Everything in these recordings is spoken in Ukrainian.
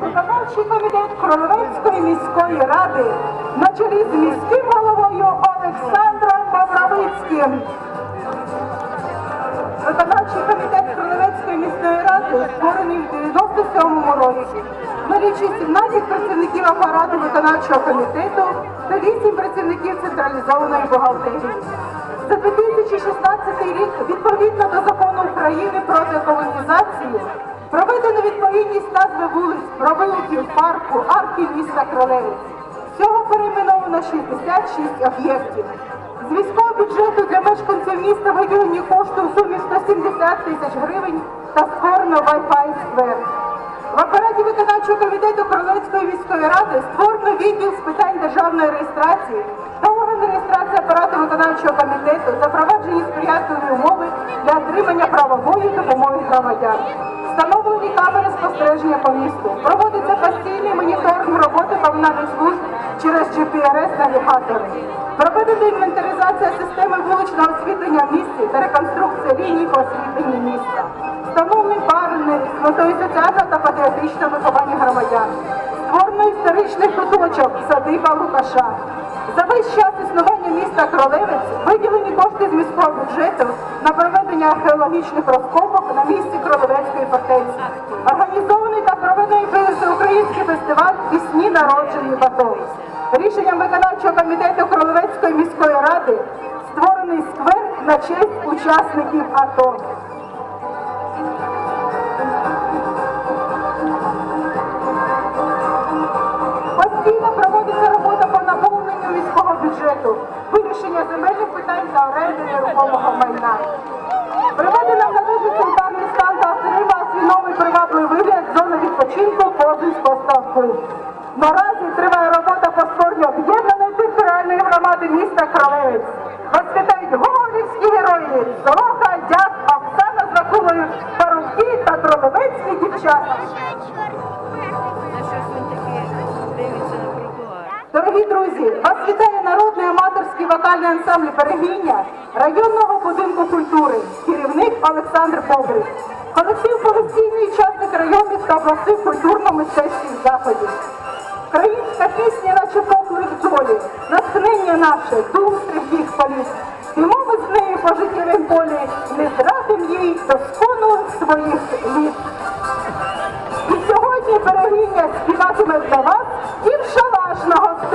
виконавчий комітет Кролевецької міської ради на чолі з міським головою Олександром Бобровицьким. Виконавчий комітет Кролевецької міської ради створений в 97-му році. Налічує 17 працівників апарату виконавчого комітету та 8 працівників централізованої бухгалтерії. За 2016 рік, відповідно до закону України про деколонізацію, проведено відповідність назви вулиць, провулків, парку, арків міста Кролевець. Всього перейменовано 66 об'єктів. З міського бюджету для мешканців міста виділені кошти у сумі 170 тисяч гривень та створено Wi-Fi сквер. В апараті виконавчого комітету Королевської міської ради створено відділ з питань державної реєстрації та органи реєстрації апарату виконавчого комітету запроваджені сприятливі умови для отримання правової допомоги громадян. Встановлені камери спостереження по місту. Проводиться постійний моніторинг роботи комунальних служб через GPRS-навігатори. Проведена інвентаризація системи вуличного освітлення в місті та реконструкція ліній по освітленню міста. Встановлений парний з метою соціального та патріотичного виховання громадян. Створено історичний куточок садиба Лукаша. За весь час існування міста Кролевець виділені кошти з міського бюджету на проведення археологічних розкопок на місці Кролевецької фортеці. Організований та проведений всеукраїнський фестиваль пісні народжені батон. Рішенням виконавчого комітету Кролевецької міської ради створений сквер на честь учасників АТО. Вирішення земельних питань та оренди нерухомого майна. Приведена в належний санітарний стан та отримала свій новий привабливий вигляд зони відпочинку Козинського ставку. Наразі триває робота по створенню об'єднаної територіальної громади міста Кролевець. Вас вітають гоголівські герої Солоха, Дяк, Оксана з Вакулою, Парубки та Тролевецькі дівчата. На. Дорогі друзі, вас вітає народний аматорський вокальний ансамбль Берегиня районного будинку культури, керівник Олександр Бобрик. Колектив повноцінний учасник районних та обласних культурно-мистецьких заходів. Українська пісня, наче поклик долі, натхнення наше, дух стрибіх політ. Йому ми з нею по життєвім полі, не зрадим їй до скону своїх літ. І сьогодні берегиня співатиме для вас і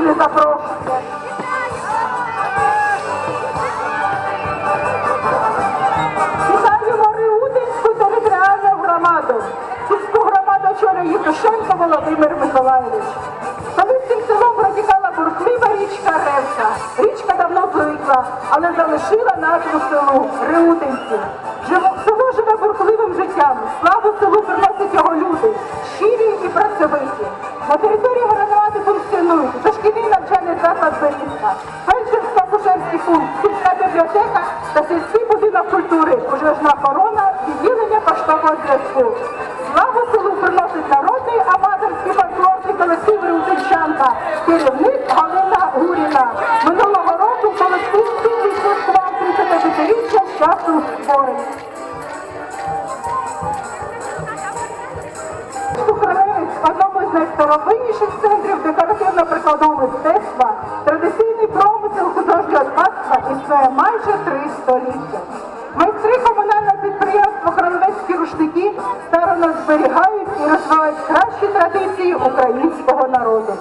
на гостини запрошує. Вітаємо Риудинську територіальну громаду. Сільську громаду очолює Євтушенко Володимир Миколаївич. Коли цим селом протікала бурхлива річка Ревка. Річка давно зникла, але залишила назву селу Риудинці. Живо- Село живе бурхливим життям. Славу селу приносять його люди, щирі і працьовиті. На території громади функціонують дошкільний навчальний заклад Берізка, фельдшерсько-акушерський пункт, сільська бібліотека та сільський будинок культури, пожежна охорона, відділення поштового зв'язку. Славу селу приносить народний аматорський фольклорний колектив Рудичанка, керівник існує майже три століття. Майстри комунального підприємства Храновецькі рушники старано зберігають і розвивають кращі традиції українського народу.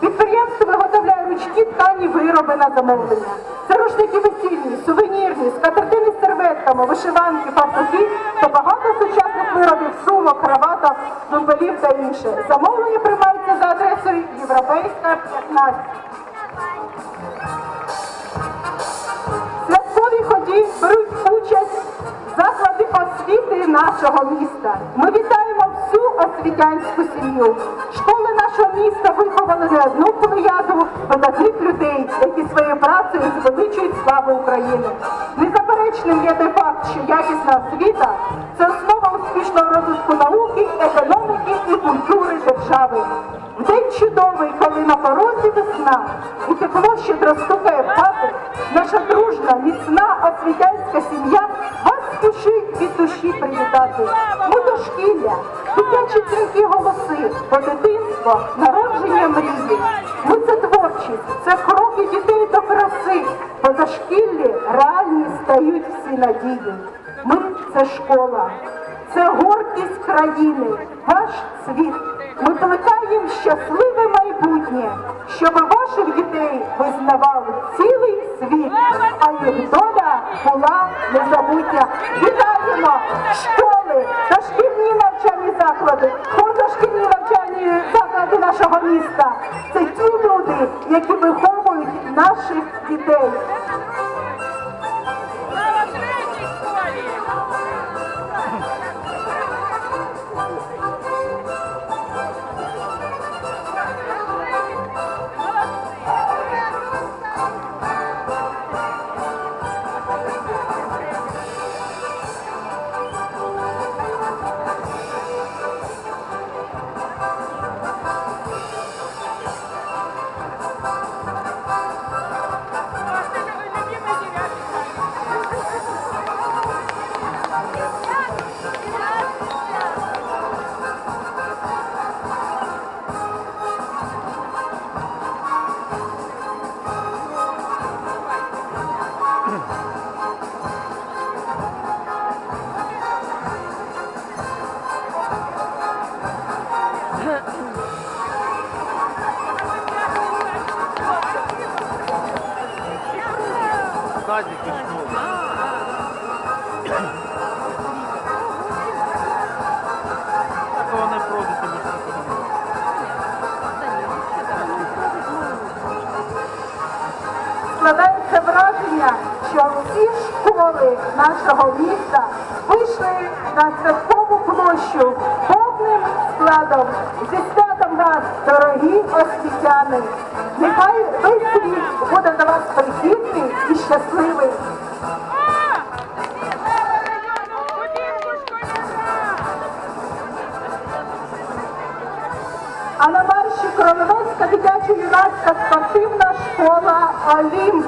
Підприємство виготовляє ручні ткані вироби на замовлення. Це рушники весільні, сувенірні, скатертини з серветками, вишиванки, фартухи та багато сучасних виробів, сумок, краваток, думбелів та інше. Замовлення приймаються за адресою Європейська 15. Святковій беруть участь заклади освіти нашого міста. Ми вітаємо всю освітянську сім'ю. Школи нашого міста виховали не одну плеяду видатних людей, які своєю працею звеличують славу України. Незаперечним є той факт, що якісна освіта це основа успішного розвитку науки, економіки і культури держави. В день чудовий, коли на порозі весна і тепло щедро стукає в хати, наша дружна, міцна освітянська сім'я вас спішить від душі привітати. Ми дошкілля, дитячі дзвінки голоси, бо дитинство, народження мрії. Творчість, це кроки дітей до краси. По зашкіллі реальні стають всі надії. Ми це школа, це гордість країни, ваш світ. Ми плекаємо щасливе майбутнє, щоб ваших дітей визнавав цілий світ, а їх доля була незабутня. Вітаємо школи, дошкільні навчальні заклади, позашкільні навчальні заклади нашого міста. Це які виховують наших дітей. Враження, що всі школи нашого міста вийшли на святкову площу повним складом. Зі святом вас, дорогі освітяни! Нехай весь буде до вас прихідний і щасливий. А на марші Кролевецька дитячо-юнацька спортивна школа Олімп.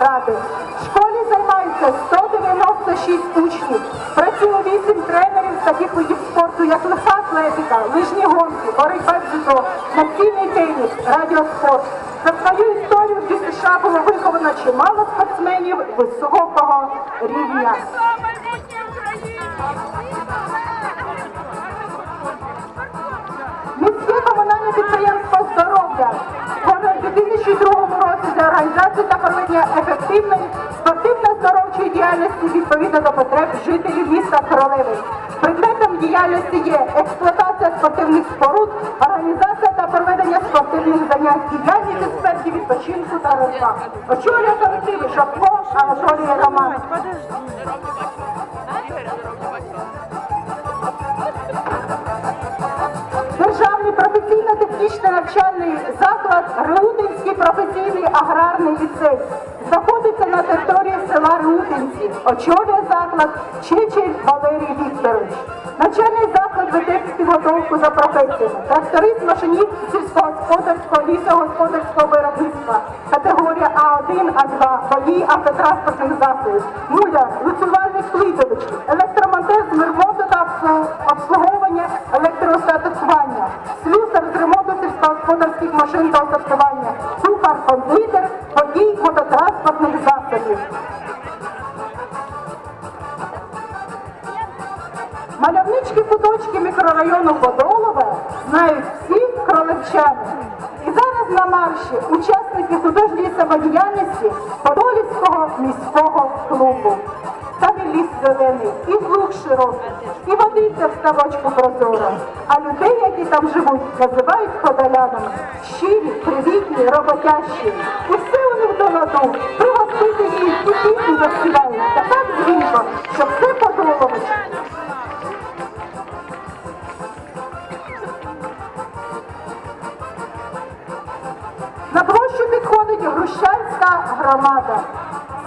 Ради. В школі займаються 196 учнів. Працює 8 тренерів з таких видів спорту, як легка атлетика, лижні гонки, боротьба з дзюдо, настільний теніс, радіоспорт. За свою історію в ДЮСШ було виховано чимало спортсменів високого рівня. Міське комунальне підприємство здоров'я в 2002 році для організації та проведення ефективної спортивно-здоровчої діяльності відповідно до потреб жителів міста Королеви. Предметом діяльності є експлуатація спортивних споруд, організація та проведення спортивних занять, діяльність експертів відпочинку та розваг. Очолює колективи Шапко, а очолює Роман. Державний професійно-технічний навчальний заклад Реутинський професійний аграрний знаходиться на території села Реутинці. Очолює заклад Чечель Валерій Вікторович. Навчальний заклад веде підготовку за професіями. Тракторист, машиніст сільськогосподарського лісогосподарського виробництва. Категорія А1, А2, водій автотранспортних засобів. Муляр, лицювальник плитович, електромонтер Мальовничі куточки мікрорайону Подолове знають всі кролевчани. І зараз на марші учасники художньої самодіяльності Подолівського міського клубу. Там і ліс зелений, і звук широкий, водиця в ставочку прозора. А людей, які там живуть, називають подолянами. Щирі, привітні, роботящі. І все у них до ладу. Пригостити їх і пісні заспівають. Та так дзвінко, що все подолович. На площу підходить Грущанська громада.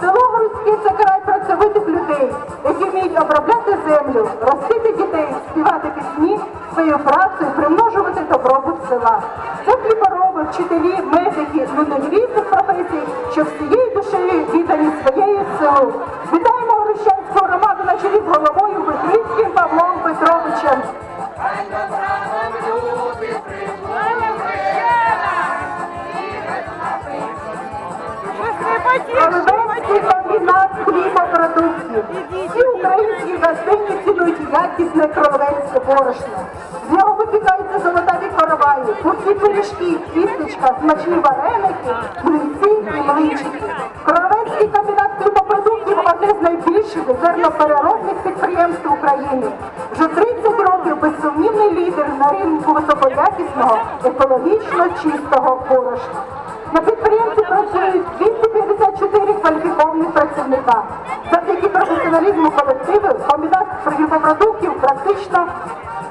Село Грузьке це край працьовитих людей, які вміють обробляти землю, ростити дітей, співати пісні, своєю працею примножувати добробут села. Це хлібороби, вчителі, медики, люди різних професій, що всією душею віддані своєю селу. Вітаємо Горищанську громаду на чолі з головою Вихрицьким Павлом Петровичем. Комбінат хлібопродуктів. Якісне кролевецьке борошно. З нього випікаються золотаві короваї, курці пиріжки, кістечка, смачні вареники, млинці і млинчики. Кролевецький комбінат хлібопродуктів одне з найбільших зернопереробних підприємств України. Вже 30 років безсумнівний лідер на ринку високоякісного, екологічно чистого борошна. На підприємстві працюють 254 кваліфікованих працівника. Професіоналізму колективу комбінат хлібопродуктів практично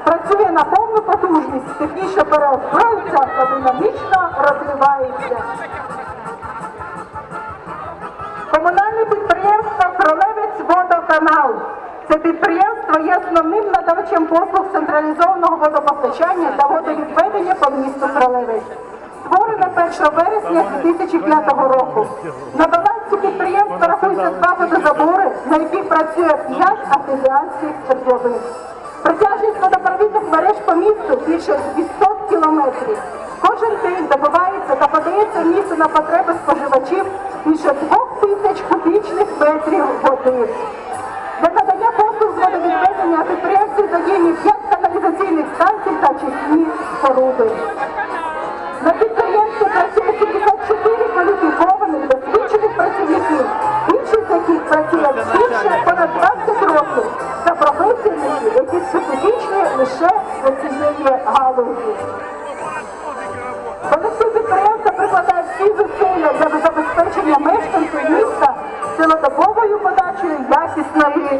працює на повну потужність, технічно переозброюється та динамічно розвивається. Комунальне підприємство Кролевець водоканал. Це підприємство є основним надавачем послуг централізованого водопостачання та водовідведення по місту Кролевець. Створено 1 вересня 2005 року. На балансі підприємства рахуються два водозабори, на яких працює 5 артезіанських свердловин. Протяжність водопровідних мереж по місту більше 200 кілометрів. Кожен день добувається та подається в місто на потреби споживачів більше 2 тисяч кубічних метрів води. Для надання послуг з водовідведення підприємстві задіяні 5 каналізаційних станцій та чисні споруди.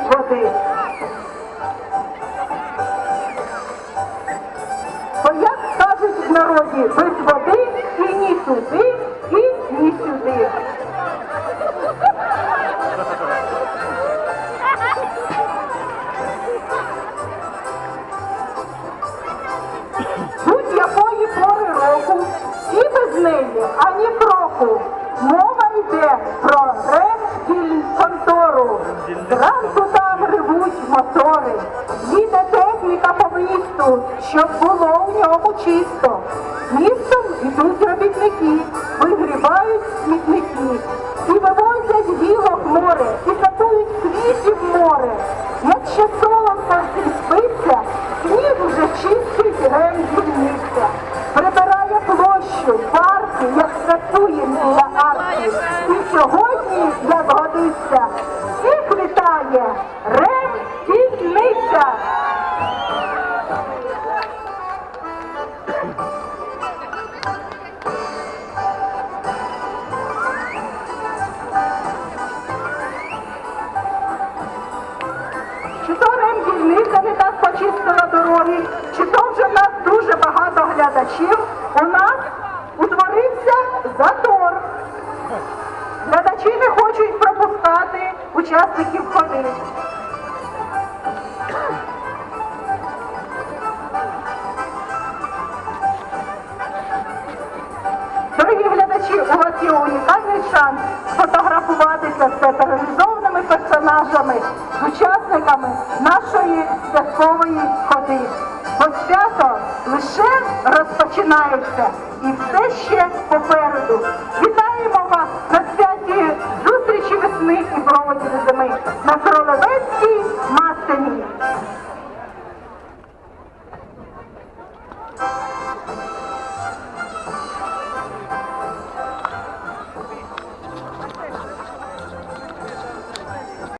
Якісної води. Бо як кажуть в народі, без води і ні туди, щоб було в ньому чисто. Містом ідуть робітники, вигрібають смітники. І вивозять гілок море, і катують квітів море. Якщо всім спиться, сніг вже чистить ремзільниця. Прибирає площу, парки, як святує біля арки. І сьогодні, глядачів. У нас утворився затор. Глядачі не хочуть пропускати учасників ходи. Дорогі глядачі, у вас є унікальний шанс фотографуватися з театралізованими персонажами, учасниками нашої святкової ходи. Свято лише розпочинається і все ще попереду. Вітаємо вас на святі зустрічі весни і проводі зими,